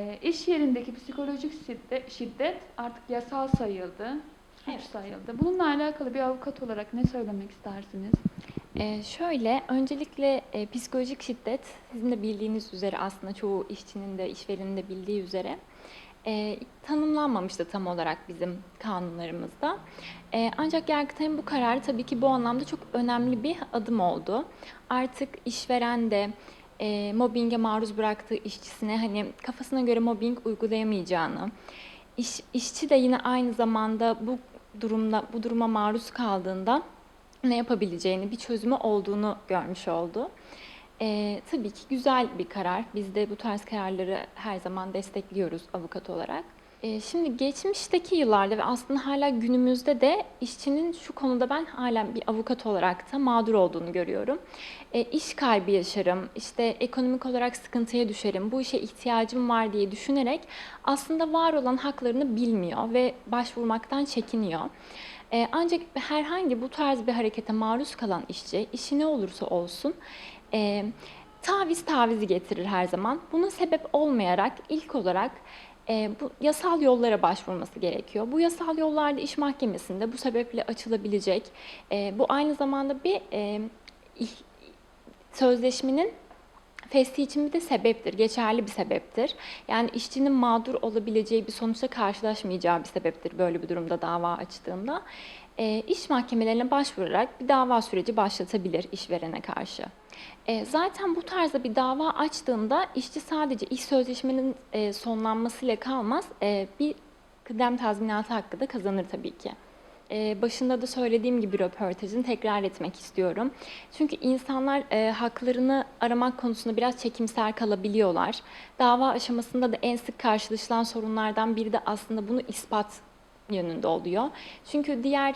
E, İş yerindeki psikolojik şiddet, şiddet artık yasal sayıldı, suç Evet. sayıldı. Bununla alakalı bir avukat olarak ne söylemek istersiniz? Ee, şöyle, öncelikle e, psikolojik şiddet, sizin de bildiğiniz üzere aslında çoğu işçinin de işverenin de bildiği üzere e, tanımlanmamıştı tam olarak bizim kanunlarımızda. E, ancak Yargıtay'ın bu kararı tabii ki bu anlamda çok önemli bir adım oldu. Artık işveren de e, mobbinge maruz bıraktığı işçisine hani kafasına göre mobbing uygulayamayacağını, iş, işçi de yine aynı zamanda bu durumda bu duruma maruz kaldığında ne yapabileceğini, bir çözümü olduğunu görmüş oldu. Ee, tabii ki güzel bir karar. Biz de bu tarz kararları her zaman destekliyoruz avukat olarak. Ee, şimdi geçmişteki yıllarda ve aslında hala günümüzde de işçinin şu konuda ben hala bir avukat olarak da mağdur olduğunu görüyorum. Ee, iş kaybı yaşarım, işte ekonomik olarak sıkıntıya düşerim, bu işe ihtiyacım var diye düşünerek aslında var olan haklarını bilmiyor ve başvurmaktan çekiniyor. Ee, ancak herhangi bu tarz bir harekete maruz kalan işçi, işi ne olursa olsun, e, taviz tavizi getirir her zaman. Buna sebep olmayarak ilk olarak e, bu yasal yollara başvurması gerekiyor. Bu yasal yollarda iş mahkemesinde bu sebeple açılabilecek, e, bu aynı zamanda bir e, sözleşmenin Fesli için bir de sebeptir, geçerli bir sebeptir. Yani işçinin mağdur olabileceği bir sonuçla karşılaşmayacağı bir sebeptir böyle bir durumda dava açtığında. E, iş mahkemelerine başvurarak bir dava süreci başlatabilir işverene karşı. E, zaten bu tarzda bir dava açtığında işçi sadece iş sözleşmenin e, sonlanmasıyla kalmaz, e, bir kıdem tazminatı hakkı da kazanır tabii ki. Başında da söylediğim gibi röportajını tekrar etmek istiyorum. Çünkü insanlar haklarını aramak konusunda biraz çekimser kalabiliyorlar. Dava aşamasında da en sık karşılaşılan sorunlardan biri de aslında bunu ispat yönünde oluyor. Çünkü diğer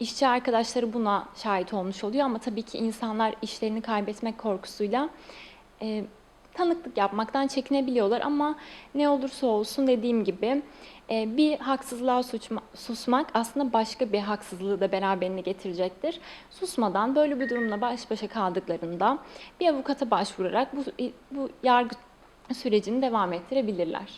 işçi arkadaşları buna şahit olmuş oluyor ama tabii ki insanlar işlerini kaybetmek korkusuyla tanıklık yapmaktan çekinebiliyorlar ama ne olursa olsun dediğim gibi e, bir haksızlığa susmak aslında başka bir haksızlığı da beraberine getirecektir. Susmadan böyle bir durumla baş başa kaldıklarında bir avukata başvurarak bu, bu yargı sürecini devam ettirebilirler.